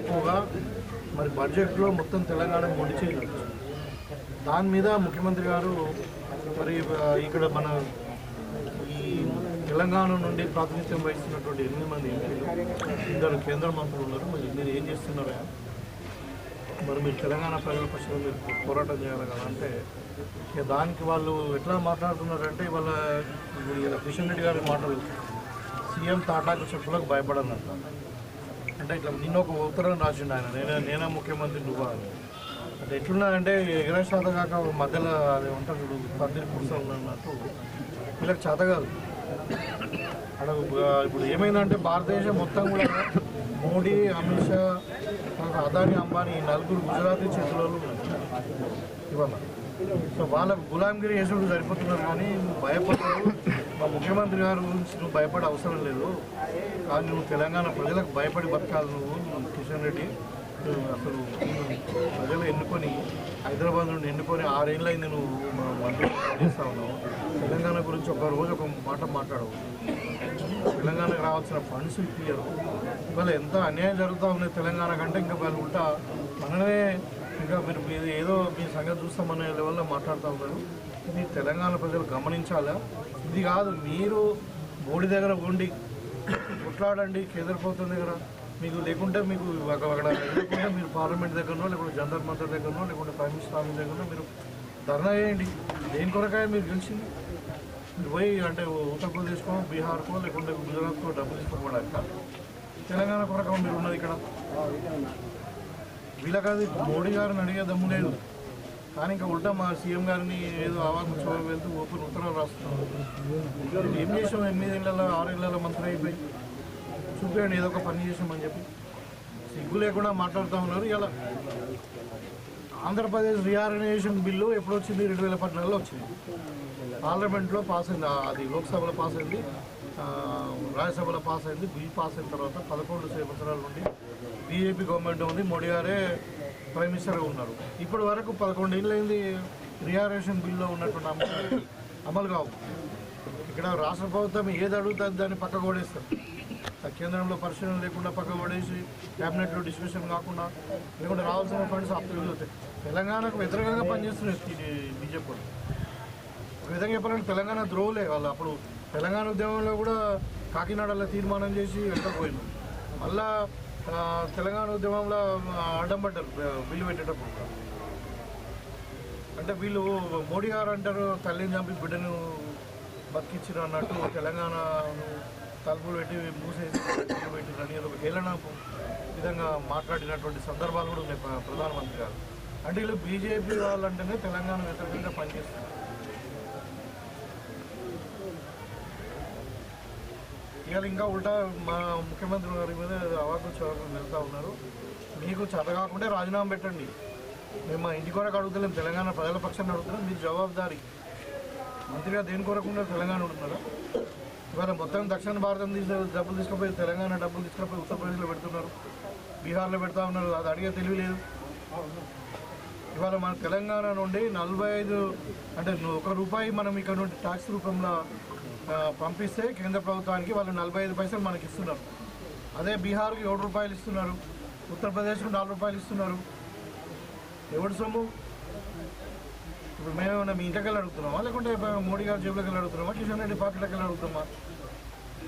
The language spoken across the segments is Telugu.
కన్సర్న్ మరి బడ్జెట్లో మొత్తం తెలంగాణ మొండి దాని మీద ముఖ్యమంత్రి గారు మరి ఇక్కడ మన ఈ తెలంగాణ నుండి ప్రాతినిధ్యం వహిస్తున్నటువంటి ఎనిమిది మంది ఎంపీలు ఇద్దరు కేంద్ర మంత్రులు ఉన్నారు. మరి మీరు ఏం చేస్తున్నారా? మరి మీరు తెలంగాణ ప్రజల పక్షాన మీరు పోరాటం చేయాలి కదా అంటే ఇక దానికి వాళ్ళు ఎట్లా మాట్లాడుతున్నారంటే వాళ్ళ కిషన్ రెడ్డి గారి మాటలు సీఎం తాటాకు చెప్పులకు భయపడనంట. అంటే ఇట్లా నిన్న ఒక ఉత్తరం రాసిండు ఆయన నేనే నేనే ముఖ్యమంత్రి నువ్వా అని. అంటే ఎగరేష్ ఇరవై కాక మధ్యలో అది ఉంటారు చూడు పందిరి కూర్చొని అన్నట్టు. వీళ్ళకి చేత కాదు. అక్కడ ఇప్పుడు ఏమైందంటే భారతదేశం మొత్తం కూడా మోడీ అమిత్ షా అదాని అంబానీ నలుగురు గుజరాతీ చేతులలో ఉన్నారు. ఇవాళ సో వాళ్ళకు గులాంగిరి చేసుడు సరిపోతున్నారు కానీ భయపడతారు. మా ముఖ్యమంత్రి గారి గురించి నువ్వు భయపడే అవసరం లేదు. కానీ నువ్వు తెలంగాణ ప్రజలకు భయపడి బతకాలి నువ్వు కిషన్ రెడ్డి. అసలు ప్రజలు ఎన్నుకొని హైదరాబాద్ నుండి ఎన్నుకొని ఆరేళ్ళు అయింది నువ్వు మా మంత్రి చేస్తా ఉన్నావు. తెలంగాణ గురించి ఒక రోజు ఒక మాట మాట్లాడవు. తెలంగాణకు రావాల్సిన ఫండ్స్ ఇప్పించరు ఇవాళ ఎంత అన్యాయం జరుగుతూ ఉంది తెలంగాణ కంటే ఇంకా వాళ్ళు ఉంటా మనమే ఇంకా మీరు మీరు ఏదో మీ సంగతి చూస్తామనే లెవెల్లో మాట్లాడుతూ ఉన్నారు. ఇది తెలంగాణ ప్రజలు గమనించాలా? ఇది కాదు మీరు మోడీ దగ్గర ఉండి కొట్లాడండి కేంద్ర ప్రభుత్వం దగ్గర. మీకు లేకుంటే మీకు అక్కడ లేకుంటే మీరు పార్లమెంట్ దగ్గరనో లేకుంటే జనరల్ మంతర్ దగ్గరనో లేకుంటే ప్రైమ్ మినిస్టర్ ఆఫీస్ దగ్గరనో మీరు ధర్నా చేయండి. దేని కొరకాయ మీరు గెలిచింది? మీరు పోయి అంటే ఉత్తరప్రదేశ్కో బీహార్కో లేకుంటే గుజరాత్కో డబ్బులు తీసుకోవడానికి తెలంగాణ కొరకు మీరు ఉన్నది ఇక్కడ. వీళ్ళకది మోడీ గారిని అడిగే దమ్ము లేదు. కానీ ఇంకా ఉల్టా మా సీఎం గారిని ఏదో అవాకు చోరు వెళ్తూ ఓపెన్ ఉత్తరాలు రాస్తున్నారు. ఏం చేసాం? ఎనిమిదేళ్ళలో ఆరేళ్ళలో మంత్రి అయిపోయి చూపేయండి ఏదో ఒక పని చేసామని చెప్పి. సిగ్గు లేకుండా మాట్లాడుతూ ఉన్నారు. ఇలా ఆంధ్రప్రదేశ్ రీఆర్గనైజేషన్ బిల్లు ఎప్పుడు వచ్చింది రెండు వేల పద్నాలుగులో వచ్చింది. పార్లమెంట్లో పాస్ అయింది. అది లోక్సభలో పాస్ అయింది. రాజ్యసభలో పాస్ అయింది. బిల్ పాస్ అయిన తర్వాత పదకొండు సంవత్సరాల నుండి బీజేపీ గవర్నమెంట్ ఉంది. మోడీ గారే ప్రైమ్ మినిస్టర్గా ఉన్నారు. ఇప్పటి వరకు పదకొండు ఏళ్ళైంది అయింది రియారేషన్ బిల్లో ఉన్నటువంటి అంశాలు అమలు కావు. ఇక్కడ రాష్ట్ర ప్రభుత్వం ఏది అడుగుతుంది దాన్ని పక్క కొడేస్తారు ఆ కేంద్రంలో పరిశీలన లేకుండా పక్క పడేసి క్యాబినెట్లో డిస్కషన్ కాకుండా లేకుండా రావాల్సిన ఫండ్స్ అప్పుడు తెలంగాణకు వ్యతిరేకంగా పనిచేస్తున్నారు బీజేపీ ఒక విధంగా చెప్పాలంటే తెలంగాణ ద్రోవులే వాళ్ళు. అప్పుడు తెలంగాణ ఉద్యమంలో కూడా కాకినాడలో తీర్మానం చేసి వెళ్ళకపోయింది మళ్ళా తెలంగాణ ఉద్యమంలో ఆ, అడ్డం పడ్డారు బిల్లు పెట్టేటప్పుడు. అంటే వీళ్ళు మోడీ గారు అంటారు తల్లిని చంపి బిడ్డను బతికించారు అన్నట్టు తెలంగాణను తలుపులు పెట్టి మూసేసి బిల్లు అని ఒక హేళన విధంగా మాట్లాడినటువంటి సందర్భాలు కూడా ఉన్నాయి ప్రధానమంత్రి గారు. అంటే వీళ్ళు బీజేపీ వాళ్ళంటేనే తెలంగాణ వ్యతిరేకంగా పనిచేస్తున్నారు. ఇవాళ ఇంకా ఉల్టా మా ముఖ్యమంత్రి గారి మీద అవాకు చోరకు వెళ్తూ ఉన్నారు. మీకు చేత కాకుండా రాజీనామా పెట్టండి. మేము మా ఇంటి కొరకు అడుగుతలేం తెలంగాణ ప్రజల పక్షాన్ని అడుగుతున్నాం మీరు జవాబుదారీ. మంత్రిగా దేని కొరకు తెలంగాణ ఉంటున్నారా? ఇవాళ మొత్తం దక్షిణ భారతం తీసే డబ్బులు తీసుకుపోయి తెలంగాణ డబ్బులు తీసుకుపోయి ఉత్తరప్రదేశ్లో పెడుతున్నారు. బీహార్లో పెడతా ఉన్నారు. అది అడిగే తెలియలేదు ఇవాళ మన తెలంగాణ నుండి నలభై ఐదు అంటే ఒక రూపాయి మనం ఇక్కడ నుండి ట్యాక్స్ రూపంలో పంపిస్తే కేంద్ర ప్రభుత్వానికి వాళ్ళు నలభై ఐదు పైసలు మనకి ఇస్తున్నారు అదే బీహార్కి ఏడు రూపాయలు ఇస్తున్నారు. ఉత్తరప్రదేశ్కు నాలుగు రూపాయలు ఇస్తున్నారు. ఎవడు సొమ్ము? ఇప్పుడు మేమేమన్నా మీ ఇంటికి వెళ్ళి అడుగుతున్నామా? లేకుంటే మోడీ గారి జేబులోకి వెళ్ళి అడుగుతున్నామా? కిషన్ రెడ్డి పార్టీలోకి వెళ్ళి అడుగుతున్నామా?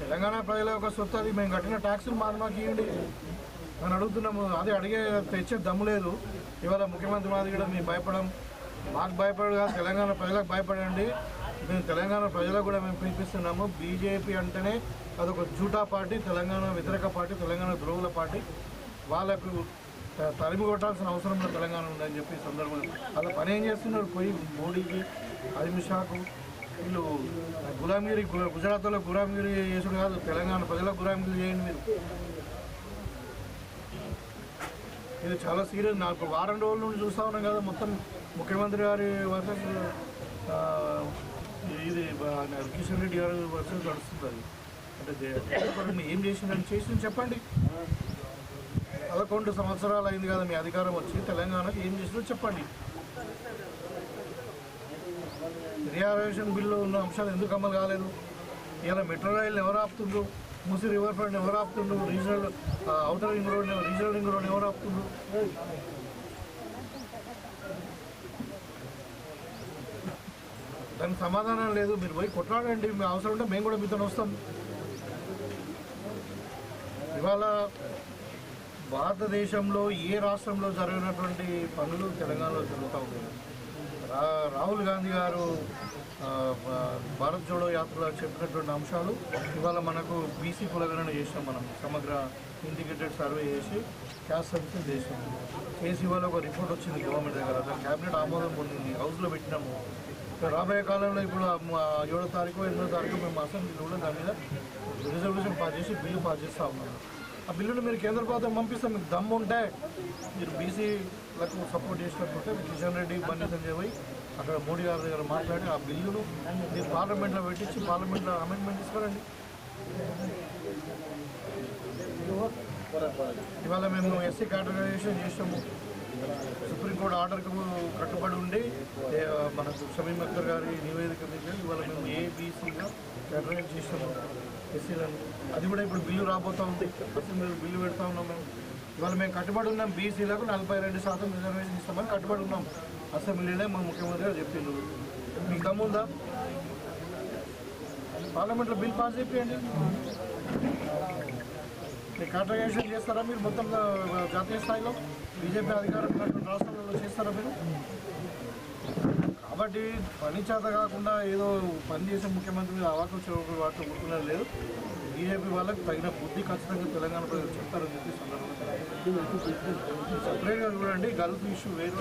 తెలంగాణ ప్రజల యొక్క సొత్తు అది. మేము కట్టిన ట్యాక్సులు మాది మాకు ఇవ్వండి అని అడుగుతున్నాము. అది అడిగే తెచ్చే దమ్ము లేదు. ఇవాళ ముఖ్యమంత్రి మాది కూడా మేము భయపడం. మాకు భయపడగా తెలంగాణ ప్రజలకు భయపడండి. మేము తెలంగాణ ప్రజలకు కూడా మేము పిలిపిస్తున్నాము. బీజేపీ అంటేనే అదొక జూటా పార్టీ తెలంగాణ వ్యతిరేక పార్టీ తెలంగాణ ద్రోహుల పార్టీ. వాళ్ళకు త- తరిమి కొట్టాల్సిన అవసరం తెలంగాణ ఉందని చెప్పి సందర్భంగా. అలా పని ఏం చేస్తున్నారు? పోయి మోడీకి అమిత్ షాకు వీళ్ళు గులాంగిరి గుజరాత్లో గులాంగిరి చేసుడు కాదు తెలంగాణ ప్రజలకు గులాంగిరి చేయండి మీరు. ఇది చాలా సీరియస్. నాకు వారం రోజుల నుండి చూస్తా ఉన్నాం కదా మొత్తం ముఖ్యమంత్రి గారి వర్సెస్ ఇది కిషన్ రెడ్డి గారు వర్షం నడుస్తుంది అది అంటే ఏం చేసిందని చేసింది చెప్పండి. పదకొండు సంవత్సరాలు అయింది కదా మీ అధికారం వచ్చి తెలంగాణకి ఏం చేసిందో చెప్పండి. రియాలైజేషన్ బిల్లు ఉన్న అంశాలు ఎందుకు అమలు కాలేదు? ఇలా మెట్రో రైళ్ళు ఎవరు ఆపుతుండ్రు? ముసి రివర్ ఫ్రంట్ ఎవరు ఆపుతుండ్రు? Regional outer ring road regional ring road ఎవరు ఆపుతుండ్రు? దానికి సమాధానం లేదు. మీరు పోయి కొట్లాడండి. మీ అవసరం ఉంటే మేము కూడా మీతో వస్తాం. ఇవాళ భారతదేశంలో ఏ రాష్ట్రంలో జరిగినటువంటి పనులు తెలంగాణలో జరుగుతూ ఉన్నాయి? రాహుల్ గాంధీ గారు భారత్ జోడో యాత్రలో చెప్పినటువంటి అంశాలు ఇవాళ మనకు బీసీ కులగణన చేసినాం మనం సమగ్ర ఇంటిగ్రేటెడ్ సర్వే చేసి క్యాస్ట్ సర్వీసెస్ చేసాం చేసి ఇవాళ ఒక రిపోర్ట్ వచ్చింది గవర్నమెంట్ దగ్గర దాని క్యాబినెట్ ఆమోదం పొందింది హౌస్లో పెట్టినాము. రాబోయే కాలంలో ఇప్పుడు ఏడో తారీఖు ఎనిమిదో తారీఖు మేము అసెంబ్లీలో దాని మీద రిజర్వేషన్ పాస్ చేసి బిల్లు పాస్ చేస్తా ఉన్నాము. ఆ బిల్లును మీరు కేంద్ర ప్రభుత్వం పంపిస్తే మీకు దమ్ము ఉంటే మీరు బీసీలకు సపోర్ట్ చేసినట్టుంటే కిషన్ రెడ్డి బండి సంజయ్ పోయి అక్కడ మోడీ గారి దగ్గర మాట్లాడి ఆ బిల్లును మీరు పార్లమెంట్లో పెట్టించి పార్లమెంట్లో అమెండ్మెంట్ తీసుకురండి. ఇవాళ మేము ఎస్సీ కేటగరైజేషన్ చేసాము సుప్రీంకోర్టు ఆర్డర్కు కట్టుబడి ఉండి మన మనకు షమీమ్ గారి నివేదిక మీద ఇవాళ మేము ఏబీసీగా కేటగరైజ్ చేసాము ఎస్సీలను అది కూడా ఇప్పుడు బిల్లు రాబోతా. ఉంది అసెంబ్లీలో బిల్లు పెడతా ఉన్నాం మేము. ఇవాళ మేము కట్టుబడి ఉన్నాం బీసీలకు నలభై రెండు శాతం రిజర్వేషన్ ఇస్తామని కట్టుబడి ఉన్నాం. అసెంబ్లీలో మా ముఖ్యమంత్రి గారు చెప్పిండు. మీకు దమ్ముందా? పార్లమెంట్లో బిల్ పాస్ చేయండి మీరు చేస్తారా మీరు? మొత్తం జాతీయ స్థాయిలో? బీజేపీ అధికారం ఉన్నటువంటి రాష్ట్రాలలో చేస్తారా మీరు? కాబట్టి పని చేత కాకుండా ఏదో పని చేసే ముఖ్యమంత్రి మీద అవాకు చెవుకు వాటిలో కూర్చున్నది లేదు. బీజేపీ వాళ్ళకి తగిన బుద్ధి ఖచ్చితంగా తెలంగాణ ప్రజలు చెప్తారని చెప్పి సందర్భంగా సపరేట్గా చూడండి గల్ఫ్ ఇష్యూ వేరు